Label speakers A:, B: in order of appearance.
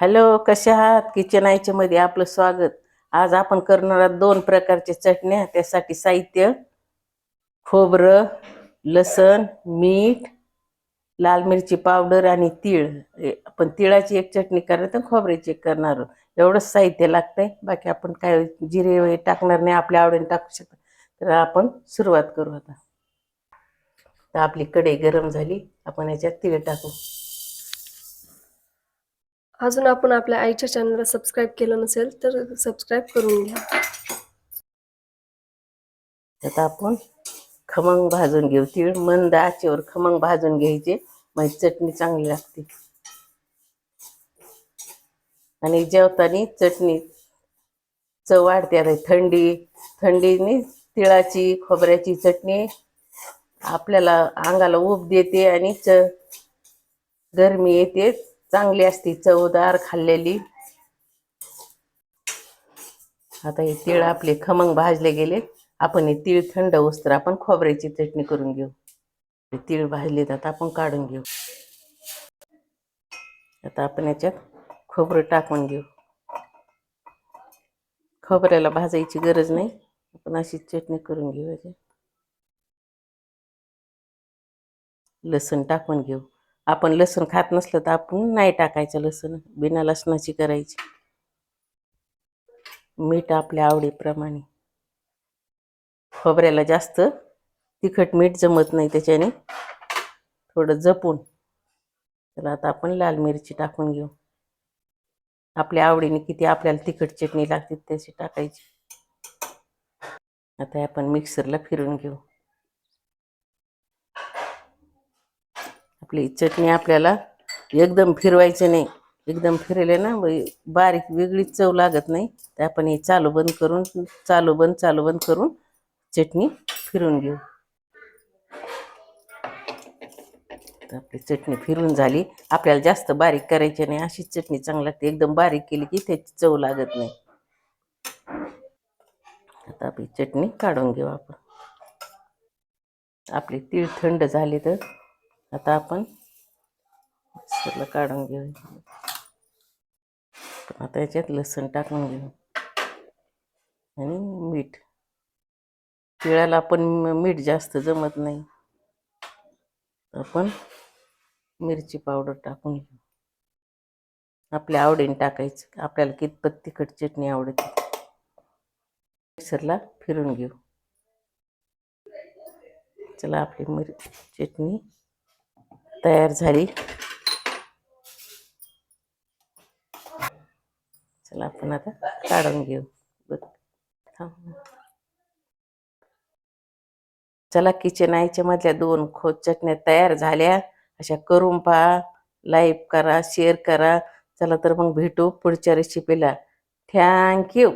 A: Hello कसे आहात? Kitchen आयच्यामध्ये आपलं स्वागत. आज आपण करणार आहोत दोन प्रकारच्या चटण्या. त्यासाठी साहित्य खोबरं लसण मीठ लाल मिरची पावडर आणि तीळ. आपण तिळाची एक चटणी करणार तर खोबऱ्याची एक करणार आहोत. एवढंच साहित्य लागतंय. बाकी आपण काय जिरे वगैरे टाकणार नाही. आपल्या आवडीने टाकू शकतो. तर आपण सुरुवात करू आता. तर आपली कढई गरम झाली. आपण याच्यात तीळ टाकू.
B: अजून आपण आपल्या आईच्या चॅनलला सबस्क्राईब केलं नसेल तर सबस्क्राईब करून घ्या.
A: आता आपण खमंग भाजून घेऊ. तीळ मंद आचेवर खमंग भाजून घ्यायचे. म्हणजे चटणी चांगली लागते. आणि जेवताना चटणी चव वाढते. आता थंडी थंडीने तिळाची खोबऱ्याची चटणी आपल्याला अंगाला ऊब देते आणि च गरमी येते. चांगली असते चवदार खाल्लेली. आता हे तीळ आपले खमंग भाजले गेले आपण हे तीळ थंड उस्तर आपण खोबऱ्याची चटणी करून घेऊ. हे तीळ भाजले तर आपण काढून घेऊ. आता आपण याच्यात खोबरं टाकून घेऊ. खोबऱ्याला भाजायची गरज नाही. आपण अशी चटणी करून घेऊ याच्यात. लसूण टाकून घेऊ. आपण लसूण खात नसलं तर आपण नाही टाकायचं लसूण बिना लसणाची करायची. मीठ आपल्या आवडीप्रमाणे. खोबऱ्याला जास्त तिखट मीठ जमत नाही त्याच्याने. थोडं जपून. तर आता आपण लाल मिरची टाकून घेऊ. आपल्या आवडीने किती आपल्याला तिखट चटणी लागते त्याची टाकायची. आता आपण मिक्सरला फिरून घेऊ. आपली चटणी आपल्याला एकदम फिरवायची नाही. एकदम फिरले ना बारीक वेगळीच चव लागत नाही. तर आपण हे चालू बंद करून चालू बंद चालू बंद करून चटणी फिरून घेऊ. तर आपली चटणी फिरून झाली. आपल्याला जास्त बारीक करायची नाही. अशीच चटणी चांगली लागते. एकदम बारीक केली की त्याची चव लागत नाही. आता आपली चटणी काढून घेऊ आपण. आपली तीळ थंड झाली तर आता आपण मिक्सरला काढून घेऊ. आता याच्यात लसण टाकून घेऊ. आणि मीठ. तिळाला पण मीठ जास्त जमत नाही. आपण मिरची पावडर टाकून घेऊ. आपल्या आवडीने टाकायचं. आपल्याला कितपत तिखट चटणी आवडते. मिक्सरला फिरून घेऊ. चला आपली मिर चटणी तयार झाली. चला आपण आता काढून घेऊ. चला किचन आईच्या मधल्या दोन खोद चटण्या तयार झाल्या. अशा करून पहा. लाईक करा शेअर करा. चला तर मग भेटू पुढच्या रेसिपीला थँक्यू